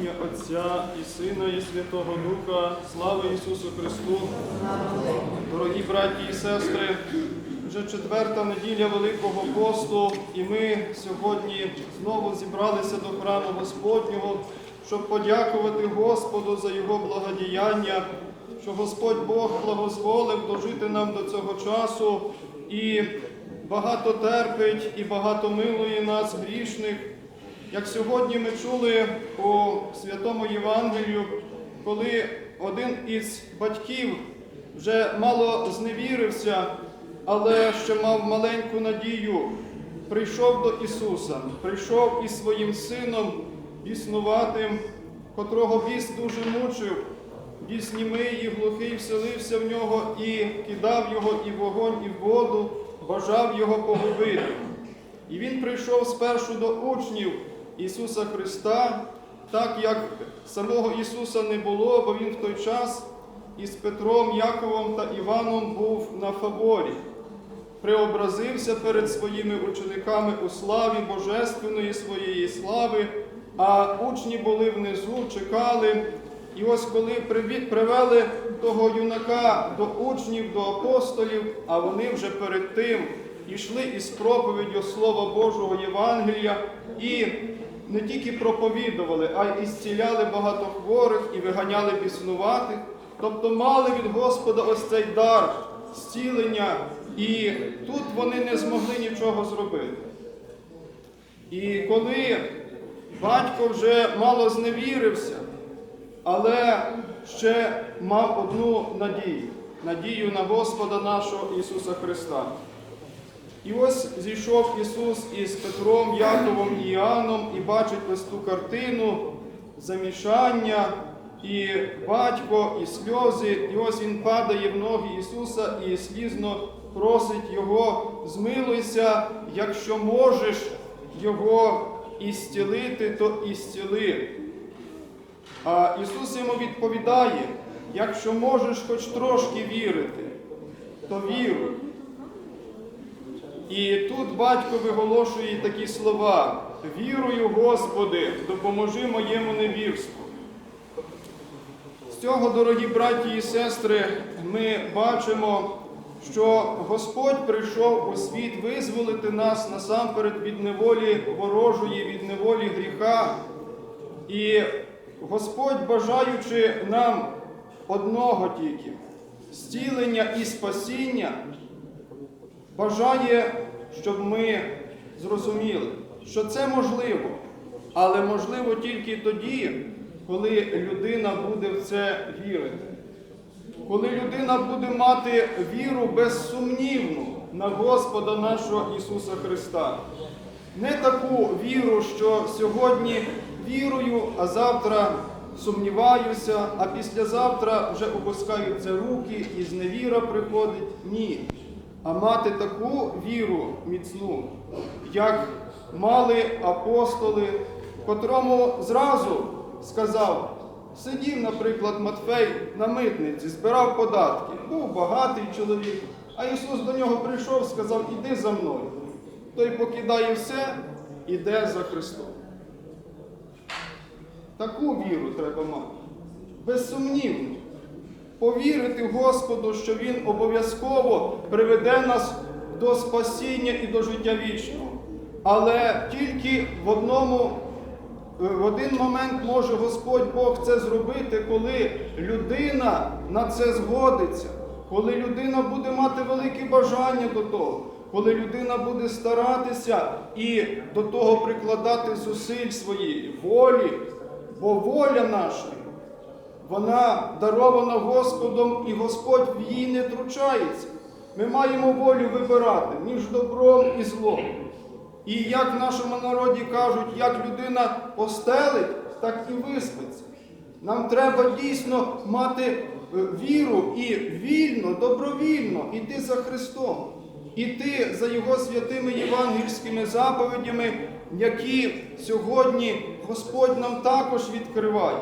ім'я Отця і Сина, і Святого Духа. Слава Ісусу Христу! Дорогі браті і сестри, вже четверта неділя Великого посту, і ми сьогодні знову зібралися до храму Господнього, щоб подякувати Господу за Його благодіяння, що Господь Бог благозволив дожити нам до цього часу і багато терпить, і багато милує нас, грішних. Як сьогодні ми чули у Святому Євангелію, коли один із батьків вже мало зневірився, але ще мав маленьку надію, прийшов до Ісуса, прийшов із своїм сином біснуватим, котрого біс дуже мучив, біс німий і глухий вселився в нього і кидав його і в вогонь, і в воду, бажав його погубити. І він прийшов спершу до учнів Ісуса Христа, так як самого Ісуса не було, бо Він в той час із Петром, Яковом та Іваном був на фаборі, преобразився перед своїми учениками у славі Божественної своєї слави, а учні були внизу, чекали. І ось коли привели того юнака до учнів, до апостолів, а вони вже перед тим йшли із проповіддю Слова Божого Євангелія і не тільки проповідували, а й ісціляли багато хворих і виганяли біснуватих. Тобто мали від Господа ось цей дар зцілення, і тут вони не змогли нічого зробити. І коли батько вже мало зневірився, але ще мав одну надію надію на Господа нашого Ісуса Христа. І ось зійшов Ісус із Петром, Яковом і Іоанном і бачить ось ту картину замішання, і батько, і сльози, і ось він падає в ноги Ісуса і слізно просить Його, змилуйся, якщо можеш Його ісцілити, то ісціли. А Ісус йому відповідає, якщо можеш хоч трошки вірити, то віруй. І тут батько виголошує такі слова: Вірую, Господи, допоможи моєму невірству. З цього, дорогі браті і сестри, ми бачимо, що Господь прийшов у світ визволити нас насамперед від неволі ворожої, від неволі гріха. І Господь, бажаючи нам одного тільки зцілення і спасіння, бажає, щоб ми зрозуміли, що це можливо, але можливо тільки тоді, коли людина буде в це вірити. Коли людина буде мати віру безсумнівну на Господа нашого Ісуса Христа. Не таку віру, що сьогодні вірую, а завтра сумніваюся, а післязавтра вже опускаються руки і зневіра приходить. Ні. А мати таку віру міцну, як мали апостоли, котрому зразу сказав, сидів, наприклад, Матфей на митниці, збирав податки, був багатий чоловік, а Ісус до нього прийшов, сказав, іди за мною. Той покидає все, іде за Христом. Таку віру треба мати. Безсумнівно. Повірити Господу, що Він обов'язково приведе нас до спасіння і до життя вічного. Але тільки в одному, е, в один момент може Господь Бог це зробити, коли людина на це згодиться, коли людина буде мати велике бажання до того, коли людина буде старатися і до того прикладати зусиль своєї волі, бо воля наша. Вона дарована Господом, і Господь в її не втручається. Ми маємо волю вибирати між добром і злом. І як в нашому народі кажуть, як людина постелить, так і виспиться. Нам треба дійсно мати е, віру і вільно, добровільно йти за Христом, іти за Його святими євангельськими заповідями, які сьогодні Господь нам також відкриває.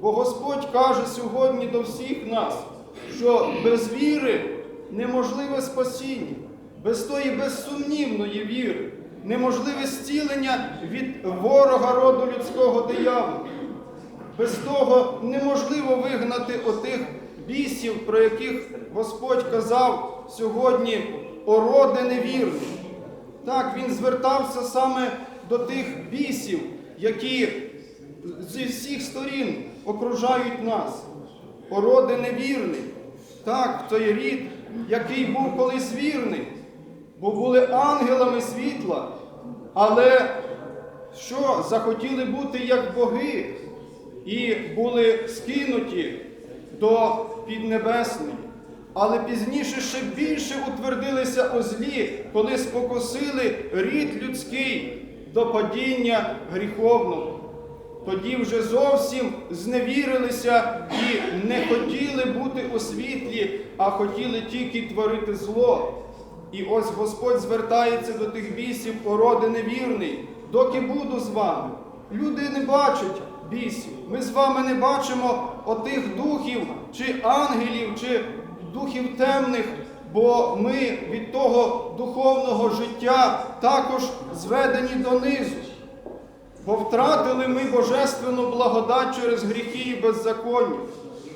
Бо Господь каже сьогодні до всіх нас, що без віри неможливе спасіння, без тої безсумнівної віри, неможливе зцілення від ворога роду людського диявола. Без того неможливо вигнати отих бісів, про яких Господь казав сьогодні, ороди невірні. Так, він звертався саме до тих бісів, які зі всіх сторін окружають нас. Ороди невірний. Так, той рід, який був колись вірний, бо були ангелами світла, але що захотіли бути як боги і були скинуті до піднебесної. Але пізніше ще більше утвердилися у злі, коли спокусили рід людський до падіння гріховного. Тоді вже зовсім зневірилися і не хотіли бути у світлі, а хотіли тільки творити зло. І ось Господь звертається до тих бісів, породи невірний, доки буду з вами. Люди не бачать бісів. Ми з вами не бачимо отих духів, чи ангелів, чи духів темних, бо ми від того духовного життя також зведені донизу. Бо втратили ми божественну благодать через гріхи і беззаконня.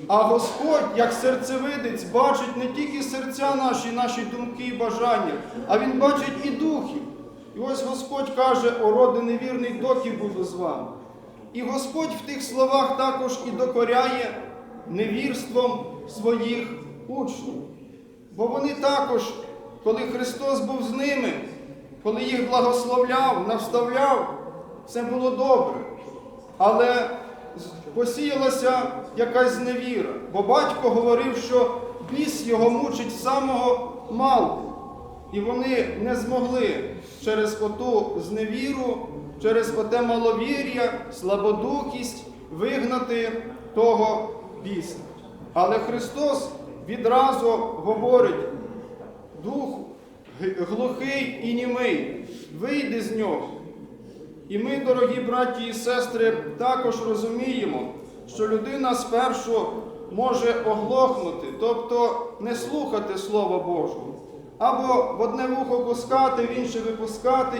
А Господь, як серцевидець, бачить не тільки серця наші, наші думки і бажання, а Він бачить і духів. І ось Господь каже, о роди невірний, доки буду з вами. І Господь в тих словах також і докоряє невірством своїх учнів. Бо вони також, коли Христос був з ними, коли їх благословляв, навставляв, все було добре. Але посіялася якась зневіра, бо батько говорив, що біс його мучить самого малку. І вони не змогли через оту зневіру, через оте маловір'я, слабодухість вигнати того біса. Але Христос відразу говорить, дух глухий і німий, вийди з нього. І ми, дорогі браті і сестри, також розуміємо, що людина спершу може оглохнути, тобто не слухати Слова Божого, або в одне вухо пускати, в інше випускати,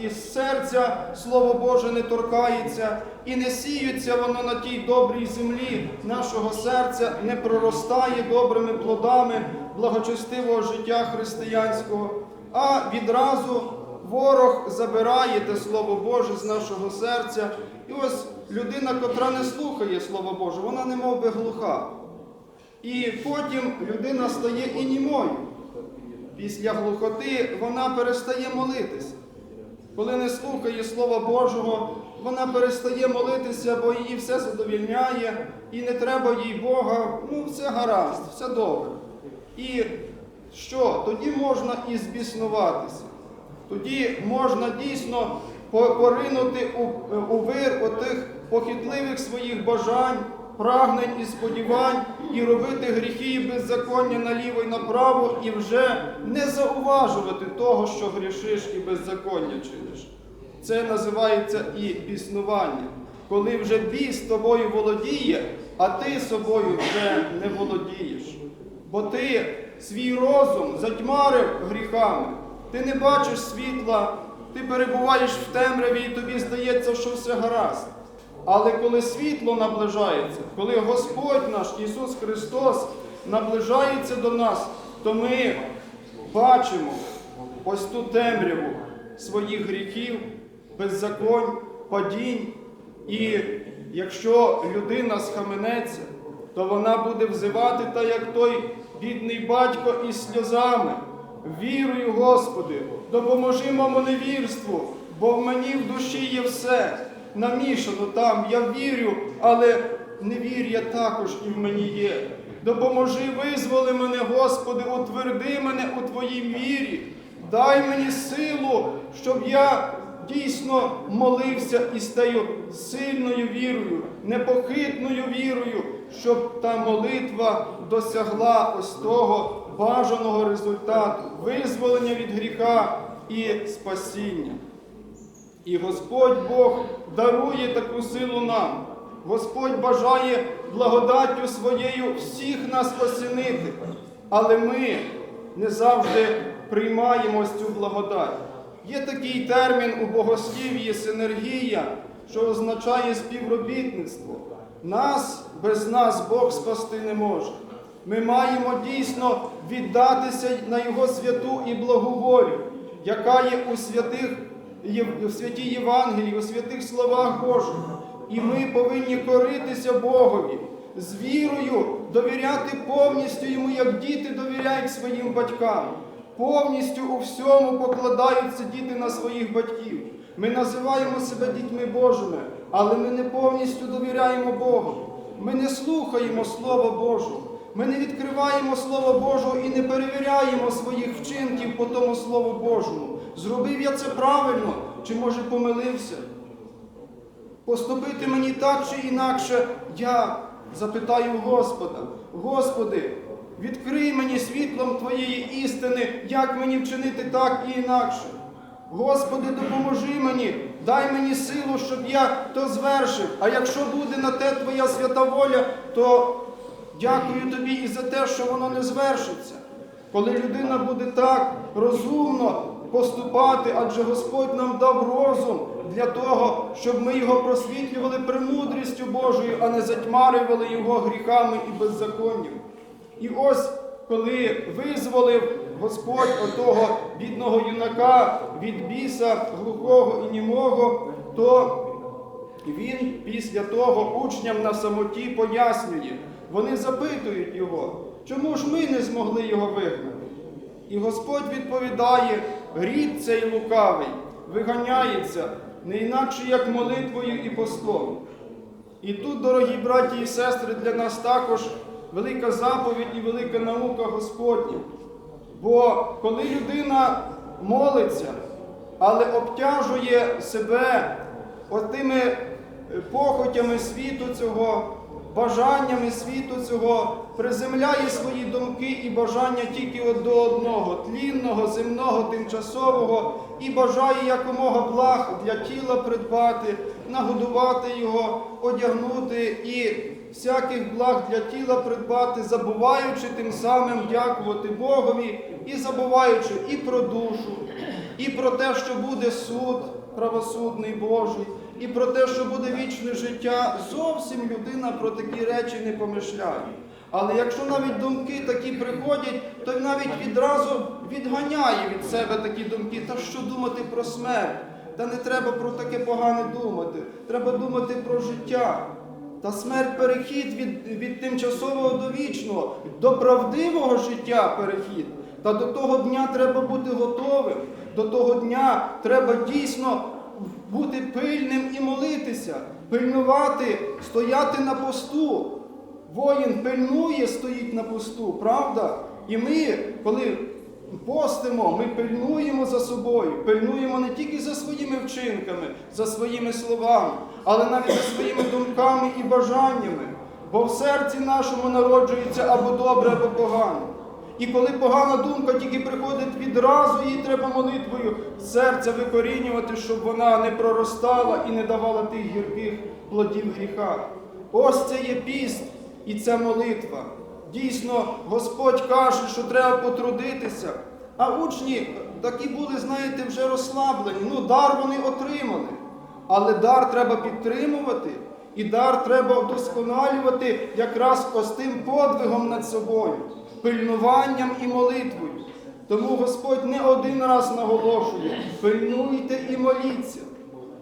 і з, серця Слово Боже не торкається, і не сіється воно на тій добрій землі нашого серця, не проростає добрими плодами благочестивого життя християнського, а відразу Ворог забирає те Слово Боже з нашого серця. І ось людина, котра не слухає Слово Боже, вона не мов би глуха. І потім людина стає і німою. Після глухоти вона перестає молитися. Коли не слухає Слова Божого, вона перестає молитися, бо її все задовільняє, і не треба їй Бога, ну все гаразд, все добре. І що? Тоді можна і збіснуватися. Тоді можна дійсно поринути у, у вир отих похитливих своїх бажань, прагнень і сподівань, і робити гріхи і беззаконня наліво і направо, і вже не зауважувати того, що грішиш і беззаконня чиниш. Це називається і біснування, коли вже біс тобою володіє, а ти собою вже не володієш. Бо ти свій розум затьмарив гріхами, ти не бачиш світла, ти перебуваєш в темряві і тобі здається, що все гаразд. Але коли світло наближається, коли Господь наш Ісус Христос наближається до нас, то ми бачимо ось ту темряву своїх гріхів, беззаконь, падінь. І якщо людина схаменеться, то вона буде взивати, та як той бідний батько із сльозами. Вірую, Господи, допоможи моєму невірству, бо в мені в душі є все. Намішано там, я вірю, але невір'я також і в мені є. Допоможи, визволи мене, Господи, утверди мене у Твоїй вірі. Дай мені силу, щоб я дійсно молився із тією сильною вірою, непохитною вірою, щоб та молитва досягла ось того бажаного результату, визволення від гріха і спасіння. І Господь Бог дарує таку силу нам. Господь бажає благодаттю своєю всіх нас осінити, але ми не завжди приймаємо цю благодать. Є такий термін у богослів'ї синергія, що означає співробітництво. Нас без нас Бог спасти не може. Ми маємо дійсно віддатися на Його святу і благу волю, яка є у святих у святій Євангелії, у святих словах Божих. І ми повинні коритися Богові, з вірою довіряти повністю йому, як діти довіряють своїм батькам. Повністю у всьому покладаються діти на своїх батьків. Ми називаємо себе дітьми Божими, але ми не повністю довіряємо Богу. Ми не слухаємо Слова Божого. Ми не відкриваємо Слово Божого і не перевіряємо своїх вчинків по тому Слову Божому. Зробив я це правильно, чи може помилився? Поступити мені так чи інакше, я запитаю Господа, Господи, відкрий мені світлом Твоєї істини, як мені вчинити так і інакше. Господи, допоможи мені, дай мені силу, щоб я то звершив. А якщо буде на те Твоя свята воля, то дякую Тобі і за те, що воно не звершиться. Коли людина буде так розумно поступати, адже Господь нам дав розум для того, щоб ми його просвітлювали премудрістю Божою, а не затьмарювали його гріхами і беззаконням. І ось коли визволив Господь отого бідного юнака від біса глухого і німого, то він після того учням на самоті пояснює. Вони запитують його, чому ж ми не змогли його вигнати? І Господь відповідає: грід цей лукавий виганяється не інакше як молитвою і постом. І тут, дорогі браті і сестри, для нас також велика заповідь і велика наука Господня. Бо коли людина молиться, але обтяжує себе отими похотями світу цього, бажаннями світу цього, приземляє свої думки і бажання тільки до одного тлінного, земного, тимчасового, і бажає якомога благ для тіла придбати, нагодувати його, одягнути і всяких благ для тіла придбати, забуваючи тим самим дякувати Богові і забуваючи і про душу, і про те, що буде суд правосудний Божий, і про те, що буде вічне життя, зовсім людина про такі речі не помишляє. Але якщо навіть думки такі приходять, то навіть відразу відганяє від себе такі думки. Та що думати про смерть? Та не треба про таке погане думати. Треба думати про життя. Та смерть перехід від, від тимчасового до вічного, до правдивого життя перехід. Та до того дня треба бути готовим. До того дня треба дійсно бути пильним і молитися, пильнувати, стояти на посту. Воїн пильнує, стоїть на посту, правда? І ми, коли постимо, ми пильнуємо за собою, пильнуємо не тільки за своїми вчинками, за своїми словами, але навіть за своїми думками і бажаннями. Бо в серці нашому народжується або добре, або погано. І коли погана думка тільки приходить відразу, їй треба молитвою серця викорінювати, щоб вона не проростала і не давала тих гірких плодів гріха. Ось це є піст і це молитва. Дійсно, Господь каже, що треба потрудитися. А учні такі були, знаєте, вже розслаблені. Ну, дар вони отримали. Але дар треба підтримувати, і дар треба вдосконалювати якраз ось тим подвигом над собою, пильнуванням і молитвою. Тому Господь не один раз наголошує: пильнуйте і моліться.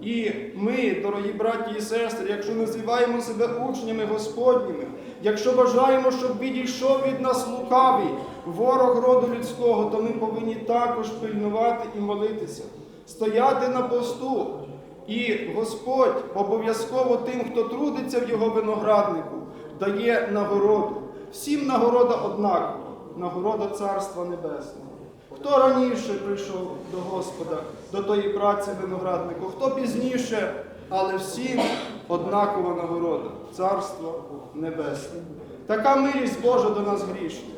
І ми, дорогі браті і сестри, якщо називаємо себе учнями Господніми, якщо бажаємо, щоб відійшов від нас лукавий ворог роду людського, то ми повинні також пильнувати і молитися, стояти на посту. І Господь обов'язково тим, хто трудиться в його винограднику, дає нагороду. Всім нагорода однакова, нагорода Царства Небесного. Хто раніше прийшов до Господа, до тої праці винограднику, хто пізніше, але всім однакова нагорода Царство Небесне. Така милість Божа до нас грішна.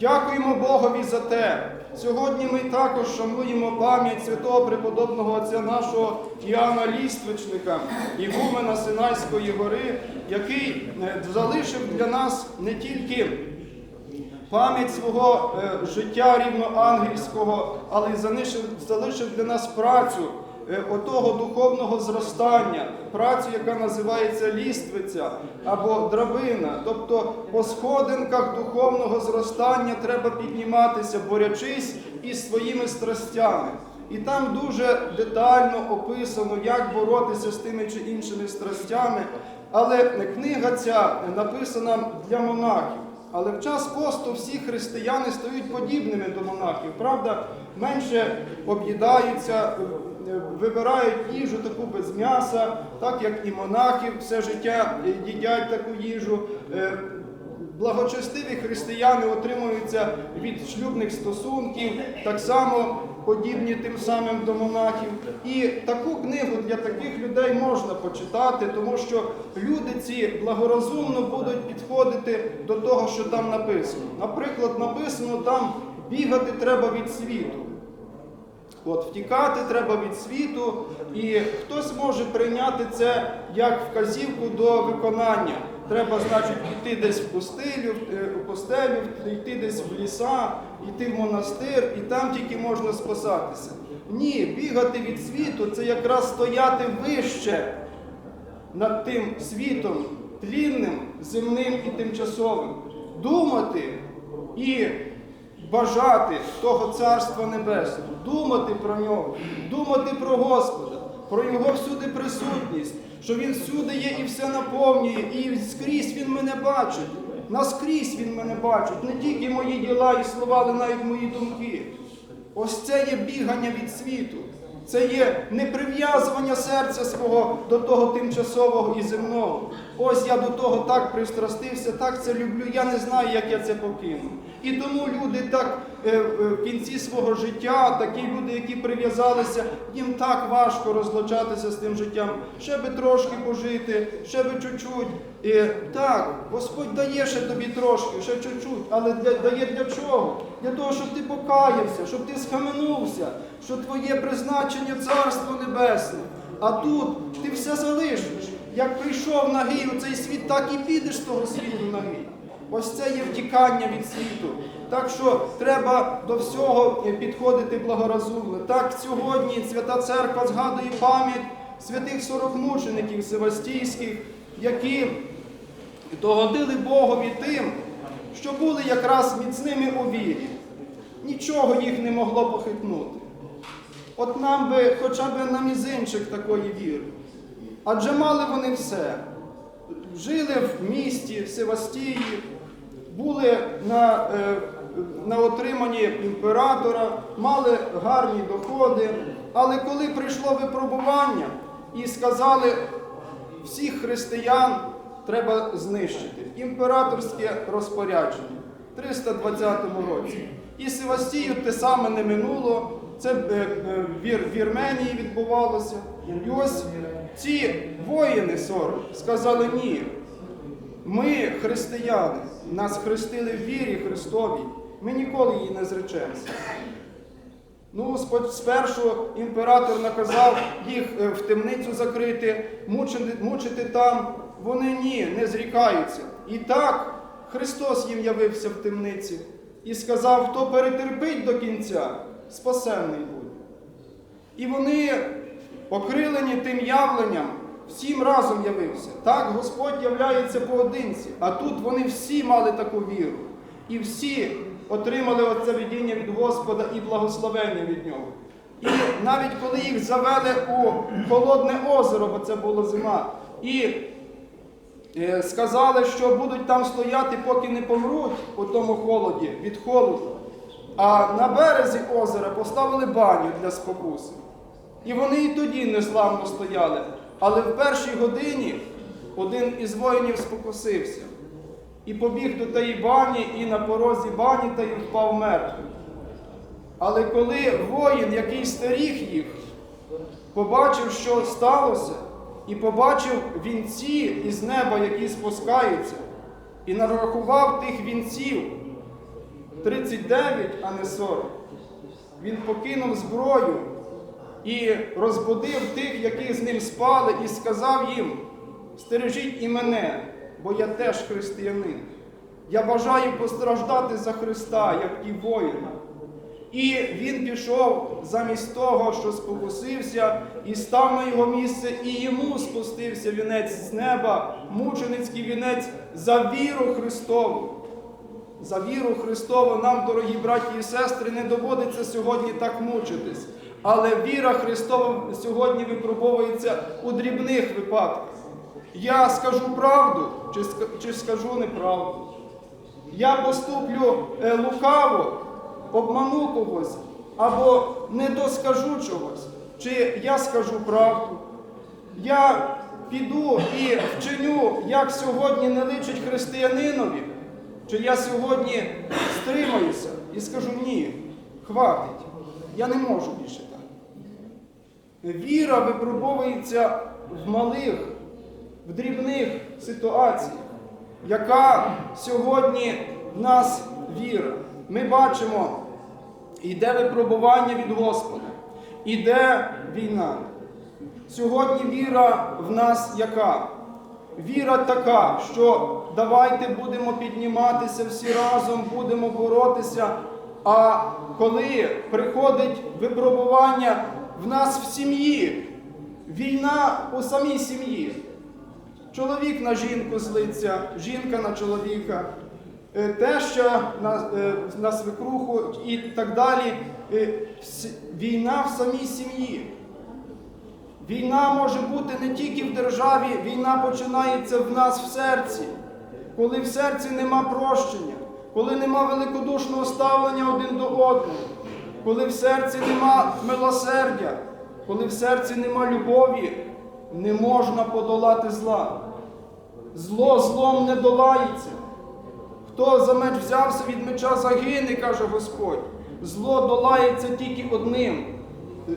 Дякуємо Богові за те. Сьогодні ми також шануємо пам'ять святого преподобного отця нашого Іоанна Ліствичника, ігумена Синайської гори, який е, залишив для нас не тільки пам'ять свого життя життя рівноангельського, але й залишив, для нас працю, е, отого духовного зростання, працю, яка називається ліствиця або драбина. Тобто по сходинках духовного зростання треба підніматися, борячись із своїми страстями. І там дуже детально описано, як боротися з тими чи іншими страстями. Але книга ця написана для монахів. Але в час посту всі християни стають подібними до монахів. Правда, менше об'їдаються, е, вибирають їжу таку без м'яса, так як і монахи все життя їдять таку їжу. Е, Благочестиві християни отримуються від шлюбних стосунків, так само подібні тим самим до монахів. І таку книгу для таких людей можна почитати, тому що люди ці благорозумно будуть підходити до того, що там написано. Наприклад, написано там бігати треба від світу. От втікати треба від світу, і хтось може прийняти це як вказівку до виконання. Треба, значить, йти десь в пустелю, е, в пустелю, йти десь в ліса, йти в монастир, і там тільки можна спасатися. Ні, бігати від світу це якраз стояти вище над тим світом, тлінним, земним і тимчасовим. Думати і бажати того Царства Небесного, думати про нього, думати про Господа, про Його всюди присутність, що Він всюди є і все наповнює, і скрізь Він мене бачить. Наскрізь Він мене бачить, не тільки мої діла і слова, але навіть мої думки. Ось це є бігання від світу. Це є неприв'язування серця свого до того тимчасового і земного. Ось я до того так пристрастився, так це люблю. Я не знаю, як я це покину. І тому люди так е, в кінці свого життя, такі люди, які прив'язалися, їм так важко розлучатися з тим життям. Ще би трошки пожити, ще би чуть-чуть. Так, Господь дає ще тобі трошки, ще чуть-чуть, але для, дає для чого? Для того, щоб ти покаявся, щоб ти схаменувся, що твоє призначення Царство Небесне. А тут ти все залишиш. Як прийшов нагий у цей світ, так і підеш з того світу нагий. Ось це є втікання від світу. Так що треба до всього підходити благорозумно. Так сьогодні Свята Церква згадує пам'ять святих сорок мучеників севастійських, які догодили Богові тим, що були якраз міцними у вірі. Нічого їх не могло похитнути. От нам би хоча б на мізинчик такої віри. Адже мали вони все. Жили в місті Севастії, були на, е, на отриманні імператора, мали гарні доходи. Але коли прийшло випробування і сказали, всіх християн треба знищити. Імператорське розпорядження в 320 році. І Севастію те саме не минуло. Це е, е, в Вірменії відбувалося. І ось ці воїни 40 сказали ні. Ми християни, нас хрестили в вірі Христовій, ми ніколи її не зречемося. Ну, спершу імператор наказав їх е, в темницю закрити, мучити, мучити там. Вони ні, не зрікаються. І так Христос їм явився в темниці і сказав, хто перетерпить до кінця, спасенний буде. І вони, окрилені тим явленням, всім разом явився. Так Господь являється поодинці, а тут вони всі мали таку віру. І всі отримали оце видіння від Господа і благословення від нього. І навіть коли їх завели у холодне озеро, бо це була зима, і е, сказали, що будуть там стояти, поки не помруть у тому холоді від холоду. А на березі озера поставили баню для спокуси. І вони і тоді незламно стояли. Але в першій годині один із воїнів спокусився і побіг до тієї бані, і на порозі бані та й впав мертвим. Але коли воїн, який стеріг їх, побачив, що сталося, і побачив вінці із неба, які спускаються, і нарахував тих вінців 39, а не 40, він покинув зброю і розбудив тих, які з ним спали, і сказав їм: стережіть і мене, бо я теж християнин. Я бажаю постраждати за Христа, як ті воїни. І він пішов замість того, що спокусився, і став на його місце, і йому спустився вінець з неба, мученицький вінець за віру Христову. За віру Христову нам, дорогі браті і сестри, не доводиться сьогодні так мучитись. Але віра Христова сьогодні випробовується у дрібних випадках. Я скажу правду чи, скажу неправду. Я поступлю е, лукаво, обману когось, або не доскажу чогось, чи я скажу правду. Я піду і вчиню, як сьогодні не личить християнинові, чи я сьогодні стримаюся і скажу ні, хватить, я не можу більше. Віра випробовується в малих, в дрібних ситуаціях, яка сьогодні в нас віра. Ми бачимо, іде випробування від Господа, іде війна. Сьогодні віра в нас яка? Віра така, що давайте будемо підніматися всі разом, будемо боротися. А коли приходить випробування в нас в сім'ї, війна у самій сім'ї. Чоловік на жінку злиться, жінка на чоловіка, е, теща на, е, на свекруху і так далі. Е, Війна в самій сім'ї. Війна може бути не тільки в державі, війна починається в нас в серці. Коли в серці нема прощення, коли нема великодушного ставлення один до одного, коли в серці нема милосердя, коли в серці нема любові, не можна подолати зла. Зло злом не долається. Хто за меч взявся від меча загине, каже Господь. Зло долається тільки одним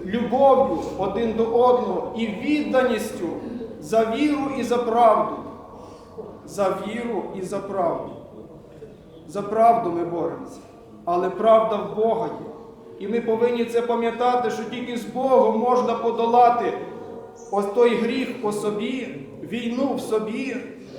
любов'ю один до одного і відданістю за віру і за правду. За віру і за правду. За правду ми боремося, але правда в Бога є. І ми повинні це пам'ятати, що тільки з Богом можна подолати ось той гріх по собі, війну в собі,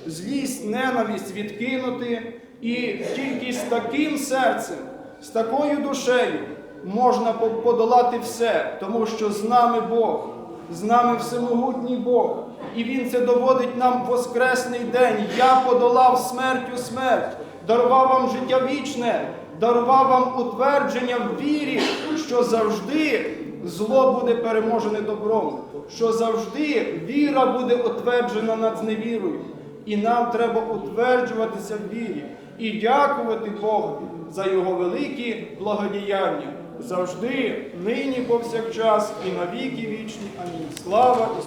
злість, ненависть відкинути. І тільки з таким серцем, з такою душею можна подолати все, тому що з нами Бог, з нами всемогутній Бог. І Він це доводить нам в Воскресний день. Я подолав смертю смерть, дарував вам життя вічне, дарував вам утвердження в вірі, що завжди зло буде переможене добром, що завжди віра буде утверджена над зневірою. І нам треба утверджуватися в вірі і дякувати Богу за Його великі благодіяння завжди, нині, повсякчас і на віки вічні. Амінь. Слава!